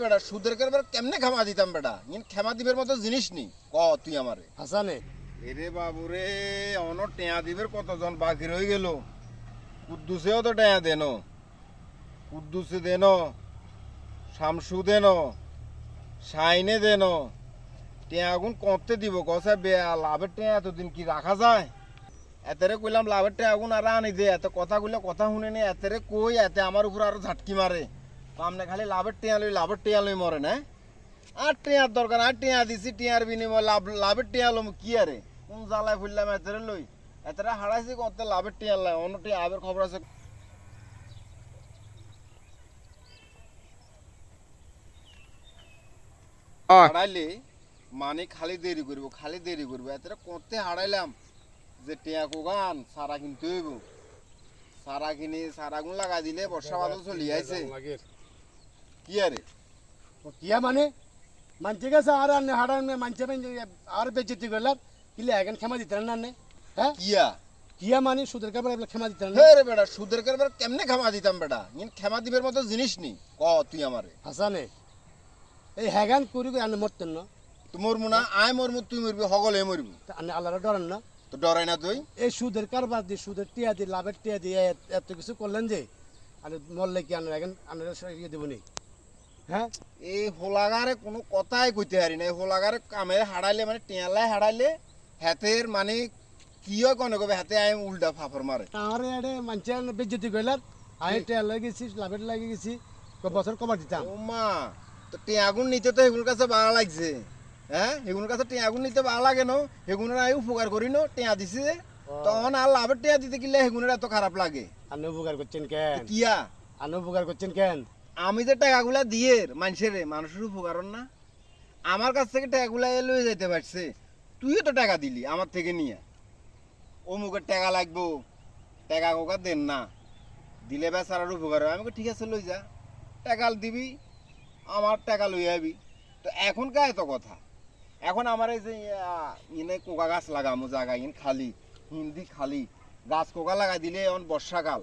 বেটা সুদের কারবার কেমনে ক্ষমা দিতাম বেটা ইন ক্ষমা দিবের মতো জিনিস নি ক তুই আমারে? হাসানে। এরে বাবু রে অন টেয়া দিবের কতজন বাকি রয়ে গেল? কুদ্দুসেও তো টেয়া দেন। কুদ্দুসে দেন শামসু দেন সাইনে দেন। টেয়া গুণ কতে দিব কসে বে লাভের টেয়া এতদিন কি রাখা যায়? এতেরে কইলাম লাভের টেয়া গুণ আর আনি দে এত কথা কইলে কথা শুনে নি এতেরে কই এতে আমার উপর আরও ঝাটকি মারে। সামনে খালি লাভের টেয়া লই লাভের টেয়া লই মরে না আর টেয়ার দরকার আর টেয়া দিছি টেয়ার বিনিময় লাভ লাভের টেয়া লম কি আরে? কোন জ্বালায় ফুললাম এতেরে লই? এতেরে হারাইছি কত লাভের টেয়া লাই অন্য টেয়া আবের খবর আছে। হারাইলে মানে খালি দেরি করব খালি দেরি করব এতেরে করতে হারাইলাম যে টেয়া কোগান সারা কিনতে হইব। সারা কিনে সারা গুণ লাগা দিলে বর্ষা বাদল চলি আইছে কি আরে কিয়া মানে? মানছে গেছে আর আনে হাড়ান মানছে আর বেচতি গেলার কিলে এখন ক্ষমা দিতেন না নে হ্যাঁ? কিয়া? কিয়া মানে সুদের কারবার এগুলো ক্ষমা দিতেন না রে বেটা সুদের কারবার কেমনে ক্ষমা দিতাম বেটা? ইন ক্ষমা দিবের মতো জিনিস নি ক তুই আমারে? হাসানে এই হ্যাগান করি আনে মরতেন না? তুই মরমু না আয় মরমু তুই মরবি সকলে মরবি। আনে আল্লাহরা ডরেন না? তো ডরাই না তুই? এই সুদের কারবার দিয়ে সুদের টিয়া দিয়ে লাভের টিয়া দিয়ে এত- কিছু করলেন যে আর মরলে কি আনে এখন আনে ইয়ে দেবো নি? হ্যাঁ? এই হোলাগারে কোনো কথাই কইতে পারি না। এই হোলাগারে কামে হারাইলে মানে টেয়ালায় হারাইলে হাতের মানে কি হয় কনে কবে হাতে আয় উল্টা ফাফর মারে। তাহলে এডে মানছে বেজ্জতি গেলার আমি টিয়া লাগে গেছি লাভের লাগে গেছি বছর কবার দিতাম মা তো টেয়াগুন নিতে তো এগুলোর কাছে ভালো লাগছে। হ্যাঁ? এগুলোর কাছে টেয়াগুন নিতে ভালো লাগে না? এগুলোর আয় উপকার করি না? টেয়া দিছে। তখন আর লাভের টেয়া দিতে গেলে এগুলোর এত খারাপ লাগে। আনে উপকার করছেন কেন? কিয়া? আনে উপকার করছেন কেন? আমি যে টাকাগুলা দিয়ে মানুষের মানুষের উপকার না, আমার কাছ থেকে টাকাগুলা এ লয়ে যেতে পারছে। তুইও তো টাকা দিলি আমার থেকে নিয়ে। অমুকের টাকা লাগবো, টাকা কোকা দেন না। দিলে বেচারার উপকার হয়। আমাকে ঠিক আছে, লই যা। টাকা দিবি, আমার টাকা লই আবি। তো এখন কা এত কথা? এখন আমার এই যে ইনে কোকা গাছ লাগামো জায়গা ইন খালি, হিন্দি খালি। গাছ কোকা লাগাই দিলে এখন বর্ষাকাল।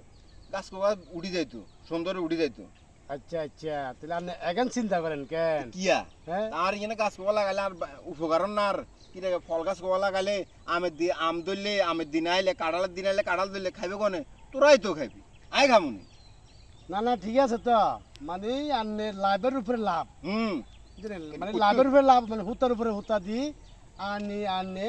গাছ কোকা উড়ি যাইতো, সুন্দর উড়ি যাইতো। আচ্ছা আচ্ছা। তাহলে আপনি এখন চিন্তা করেন কেন? কিয়া? হ্যাঁ? আর এখানে গাছ কোয়া লাগালে আর বা- উপকার না আর। কি রে ফল গাছ কোয়া লাগালে আমের দি আম ধরলে আমের দিন আইলে কাঁঠালের দিন আইলে কাঁঠাল ধরলে খাইবে কোনে? তোরাই তো খাইবি। আই খামুনি না না ঠিক আছে তো। মানে আনে লাভের উপরে লাভ। হুম। মানে লাভের উপরে লাভ মানে হুতার উপরে হুতা দি আনি আনে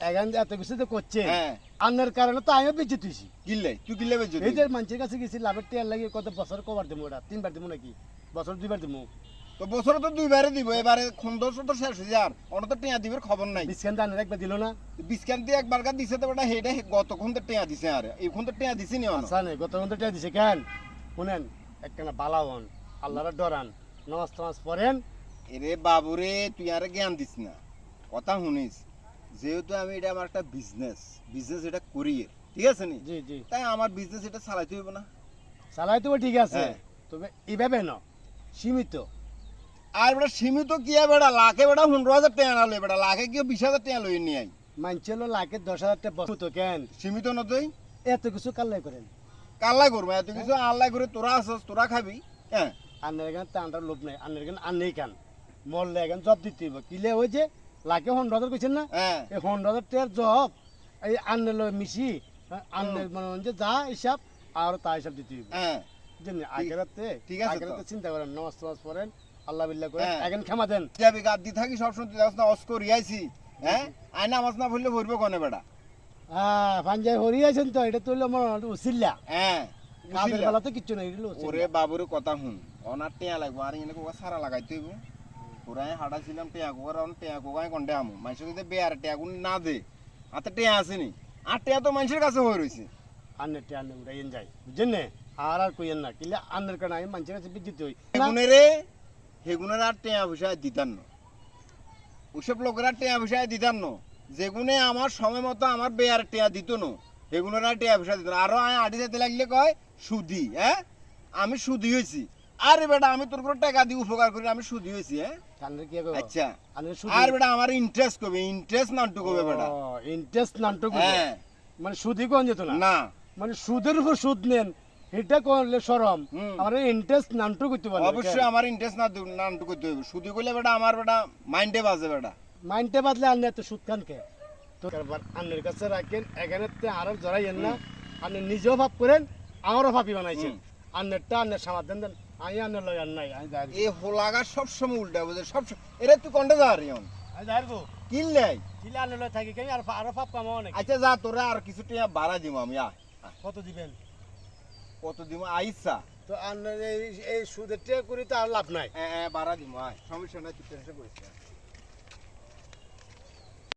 এখন এত কিছু তো করছে। হ্যাঁ। আন্নের কারণে তো আমিও বেঁচে তুইছি কিনলে তুই কিনলে বেজো এই যে মানুষের কাছে গেছি লাভের টিয়ার লাগে কত বছর কবার দেবো ওটা? তিনবার দেবো নাকি? বছর দুইবার দেবো তো বছরে তো দুইবারে দিব এবারে খন্দর তো শেষ হয়ে যার। অন্য তো টেঁয়া দিবের খবর নাই। বিস্কান দানের একবার দিল না? বিস্কান দিয়ে একবার কার দিছে তো বেটা হেডে গতক্ষণ তো টেঁয়া দিছে আর। এখন তো টেঁয়া দিছি নি অন। আচ্ছা নেই গত ঘণ্টা টিয়া দিছে কেন? শুনেন একখানা বালাবন আল্লাহরা ডরান নামাজ টামাজ পড়েন। এরে বাবুরে তুই আর জ্ঞান দিস না। কথা শুনিস। যেহেতু আমি এটা আমার একটা বিজনেস বিজনেস এটা করি ঠিক আছে নি? জি জি। তাই আমার বিজনেস এটা চালাইতে হইব না। চালাই তো ঠিক আছে। হ্যাঁ। তবে এইভাবে ন সীমিত। আর বেটা সীমিত কি বেটা? লাখে বেটা পনেরো হাজার টাকা লই বেটা লাখে কি বিশ হাজার টাকা লই নিয়ে আই মানছে হলো লাখের দশ হাজার টাকা বছর তো কেন? সীমিত না তুই? এত কিছু কাল্লাই করেন। কাল্লাই করব এত কিছু আল্লাহ করে তোরা আসস তোরা খাবি হ্যাঁ। আন্নের এখানে টানটার লোভ নাই আন্নের এখানে আন্নেই কান মরলে এখন জব দিতে হইব। কিলে হয়েছে লাখে হন্ড্রেড হাজার কইছেন না? হ্যাঁ। এই হাজার টাকার জব এই আন্নের লগে মিশি আন্নের মানে যে হিসাব আর তা হিসাব দিতে হইব। হ্যাঁ। জানি আগেরাতে ঠিক আছে তো। আগেরাতে চিন্তা করেন নামাজ টামাজ পড়েন আল্লাহ বিল্লাহ করেন হ্যাঁ। এখন ক্ষমা দেন। যাবি গাদ দি থাকি সবসময় তুই যাস না অস্কর ইয়াইছি হ্যাঁ? আয় নামাজ না পড়লে ভরবে কনে বেটা? হ্যাঁ পাঞ্জাবি হরি আছেন তো এটা তো আমার উসিল্লা। হ্যাঁ কাজের বেলা তো কিচ্ছু নাই হলো ওরে। বাবুরে কথা শুন অনার টেয়া লাগবো আর এনে কোকা সারা লাগাইতে হইব। পুরাই হাঁটাছিলাম কন্টে আমু মানুষের যদি বেয়ার না দে হাতে আসেনি আর টেয়া তো মানুষের কাছে হয়ে রয়েছে আন্নে বুঝছেন না আর আর কইয়েন না কিলে আন্নের কারণে আমি মানুষের কাছে বিদ্যুৎ হই হেগুনের হেগুনের আর টেয়া পয়সা দিতাম না ওসব লোকেরা টেয়া পয়সা দিতাম না যেগুনে আমার সময় মতো আমার বেয়ার টেয়া দিত না হেগুনের আর টেয়া পয়সা দিত না আরও আমি আড়ি যেতে লাগলে কয় সুদি হ্যাঁ আমি সুদি হয়েছি আরে বেটা আমি তোর করে টাকা দিয়ে উপকার করি আমি সুদি হয়েছি হ্যাঁ? আচ্ছা। আর বেটা আমার ইন্টারেস্ট কবে ইন্টারেস্ট নাটক কবে বেটা। ইন্টারেস্ট নাটক হ্যাঁ। মানে সুদই কোন যেত না? না। মানে সুদের উপর সুদ নেন এটা করলে আমার ইন্টারেস্ট নামটু করতে পারে অবশ্যই আমার ইন্টারেস্ট না দু- না আনটু করতে হবে। শুধু করলে বেটা আমার বেটা মাইন্ডে বাজে বেটা। মাইন্ডে বাদলে আনলে এত সুদ খান কে? তো আন্নের কাছে রাখেন এখানে তে আরও জড়াইয়েন না। আপনি নিজেও ভাব করেন আমারও ভাবি বানাইছেন। আন্নেরটা আন্নের সমাধান দেন। লয় নাই আমি যাই এ হোলাগা সব সময় উল্টা বুঝে সব সময়- তুই কন্টে যা রিয়ন আমি যাই গো কিল নাই? কিলে আন্নের লয় থাকি কেন আর আরও ভাব কামাও অনেক আচ্ছা যা তোরা আর কিছু টিয়া বাড়া দিব আমি। কত দিবেন? কত দিব আইসা। তো এই সুদের টিয়া করি তো আর লাভ নাই। হ্যাঁ বাড়া আয়। সমস্যা নাই তুই টেনশন করিস না।